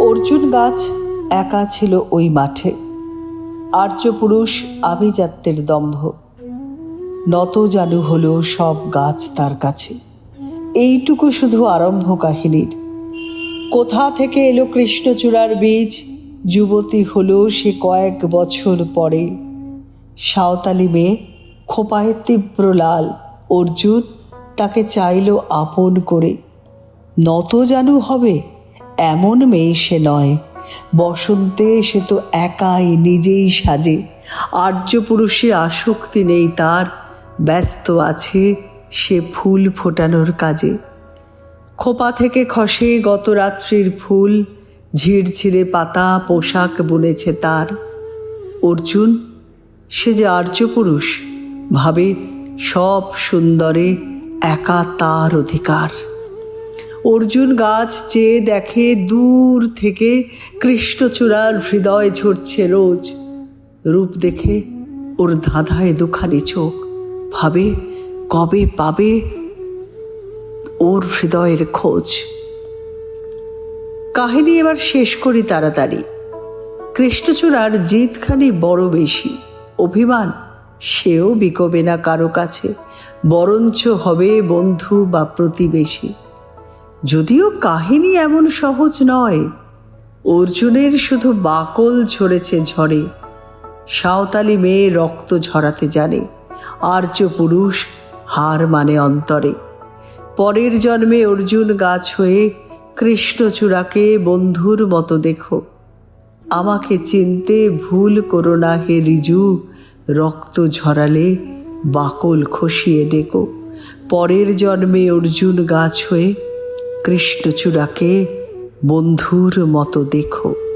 অর্জুন গাছ একা ছিল ওই মাঠে। আর্যপুরুষ আভিজাত্যের দম্ভ। নত জানু হলো সব গাছ তার কাছে। এইটুকু শুধু আরম্ভ কাহিনীর। কোথা থেকে এলো কৃষ্ণচূড়ার বীজ? যুবতী হলো সে কয়েক বছর পরে। সাঁওতালি মেয়ে, খোপায় তীব্র লাল। অর্জুন তাকে চাইল আপন করে। নত জানু হবে? এমন মেয়ে সে নয়। বসন্তে সে তো একাই নিজেই সাজে। আর্য পুরুষে আসক্তি নেই তার, ব্যস্ত আছে সে ফুল ফোটানোর কাজে। খোপা থেকে খসে গত রাত্রির ফুল, ঝিরঝিরে পাতা পোশাক বুনেছে তার। অর্জুন, সে যে আর্য পুরুষ, ভাবে সব সুন্দরে একা তার অধিকার। অর্জুন গাছ চেয়ে দেখে দূর থেকে কৃষ্ণচূড়ার হৃদয় ঝরছে রোজ। রূপ দেখে ওর ধাঁধায় দুখানি চোখ। ভাবে কবে পাবে ওর হৃদয়ের খোঁজ। কাহিনী এবার শেষ করি তাড়াতাড়ি। কৃষ্ণচূড়ার জিতখানি বড় বেশি। অভিমান, সেও বিকবে না কারও কাছে। বরঞ্চ হবে বন্ধু বা প্রতিবেশী। যদিও কাহিনী এমন সহজ নয়। অর্জুনের শুধু বাকল ঝরেছে ঝড়ে। সাঁওতালি মেয়ে রক্ত ঝরাতে জানে, আর্য পুরুষ হার মানে অন্তরে। পরের জন্মে অর্জুন গাছ হয়ে কৃষ্ণচূড়াকে বন্ধুর মতো দেখো। আমাকে চিনতে ভুল করো না হে রিজু, রক্ত ঝরালে বাকল খসিয়ে ডেকো। পরের জন্মে অর্জুন গাছ হয়ে কৃষ্ণচূড়াকে বন্ধুর মতো দেখো।